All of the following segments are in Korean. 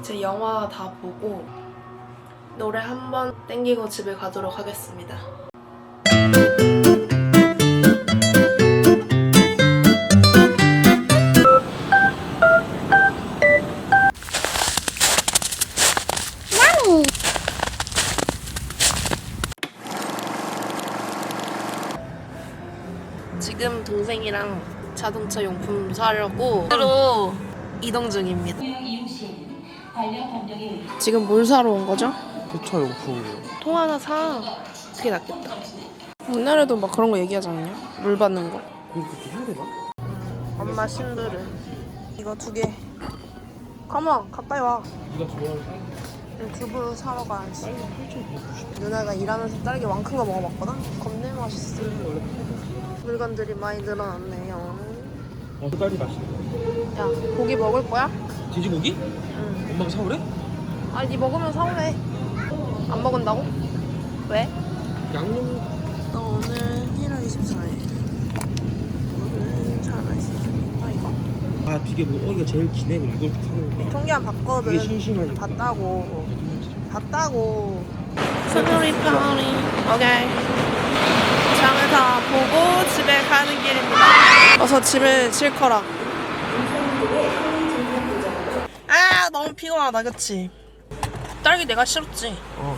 이제 영화 다 보고 노래 한 번 땡기고 집에 가도록 하겠습니다. 지금 동생이랑 자동차 용품 사려고 으로 이동 중입니다. 지금 뭘 사러 온 거죠? 세차 용품이요. 통 하나 사. 그게 낫겠다. 옛날에도 막 그런 거 얘기하지 않냐? 물 받는 거. 이거 그렇게 힘들어? 엄마 신부름. 이거 두 개. 컴온 가까이 와. 네가 좋아하는 딸기 두부 사러 가야지. 딸기 8,190. 누나가 일하면서 딸기 왕큰 거 먹어봤거든? 겁내 맛있어. 원래 물건들이 많이 늘어났네요. 어, 딸기 맛있네. 야, 고기 먹을 거야? 돼지고기? 응. 엄마가 사오래? 아니, 네 먹으면 사오래. 안 먹은다고? 왜? 양념 너 오늘 1월 24일. 오늘 살아있어. 아, 이거? 아 되게 뭐 어이가 제일 기네 그럼 이걸 사는 거 통계안 봤거든. 이게 심심하니까 봤다고. 봤다고. 스누리 파리. 오케이. 장을 다 보고 집에 가는 길입니다. 어서 집에 칠거라. 아 너무 피곤하다 그치? 딸기 내가 싫었지? 어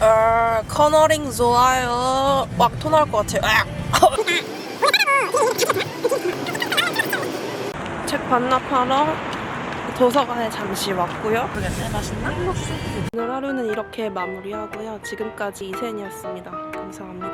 어, 커너링 좋아요. 막토 나올 것 같아. 아! 책 반납하러 도서관에 잠시 왔고요. 모르겠네. 맛있나? 오늘 하루는 이렇게 마무리하고요. 지금까지 이센이었습니다. 감사합니다.